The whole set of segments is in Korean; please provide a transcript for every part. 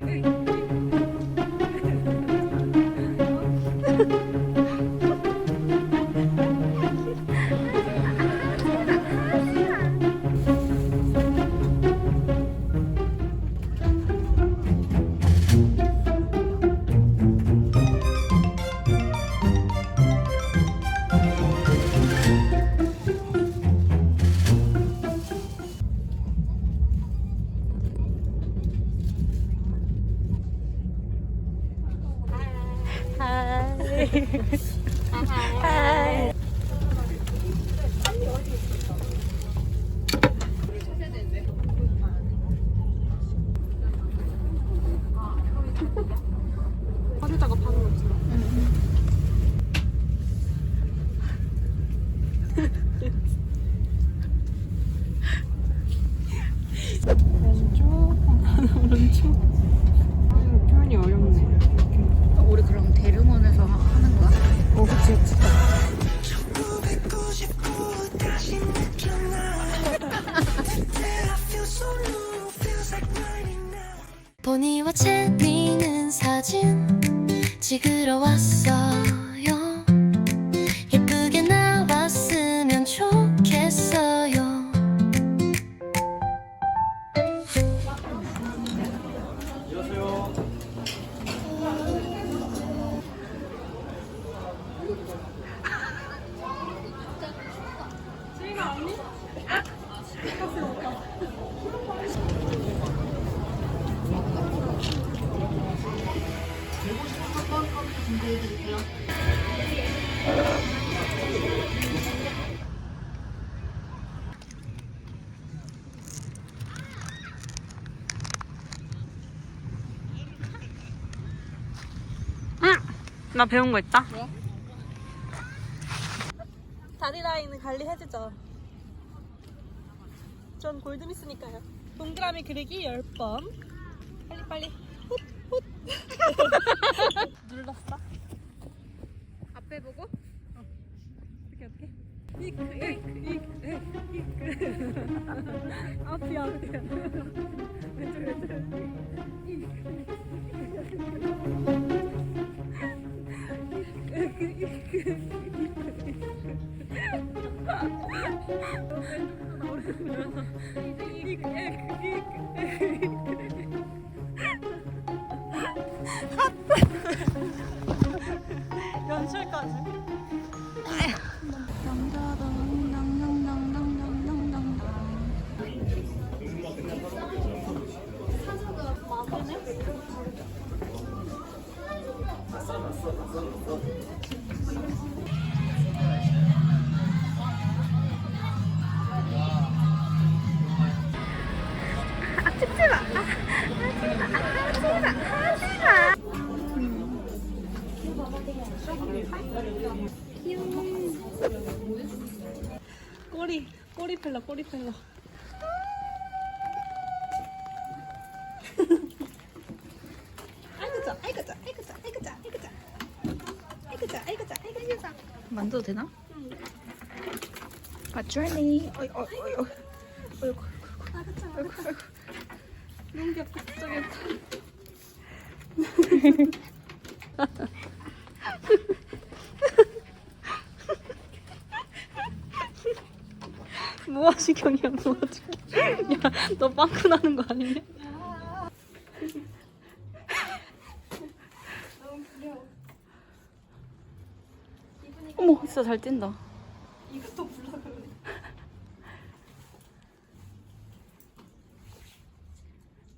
Hey. อาหา 보니와 채리는 사진 찍으러 왔어 나 배운 거 있다. 다리 라인은 관리해주죠. 전 골드미스니까요. 동그라미 그리기 10번. 빨리 빨리. 훗, 훗. 눌렀어? 앞에 보고? 어떻게 어떻게? 이크. 앞이야 앞이야. 왼쪽 왼쪽. 연출까지. 사주가 마구네? 꼬리 꼬리 펠러 꼬리 펠러. 아이고 자 아이고 자 아이고 자 아이고 자 아이고 자 아이고 자 아이고 자 아이고 자. 만져도 되나? 맞추니. 어이 어이 어이 어이. 어이구 아이고 아이고. 너무 귀엽다 진짜 귀엽다. 무아시경이야 무아시경. 야너 빵꾸 나는 거 아니냐? 어머 진짜 잘 뛴다 이것도 불러 그러네.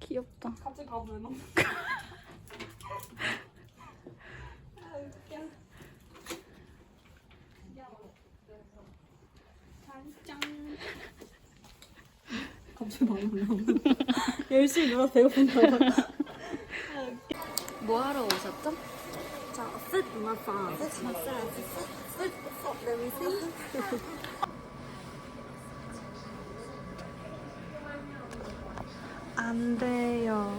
귀엽다 가보려 너무. 아 웃겨. 갑자기 방금. 열심히 놀아서 배고픈가 봐. 뭐 하러 오셨죠? 자, foot massage. Foot massage. Foot, foot, let me see. 안 돼요.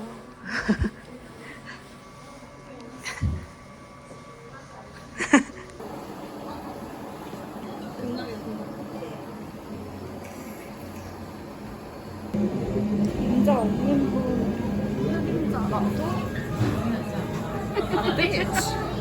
가방도. Bitch.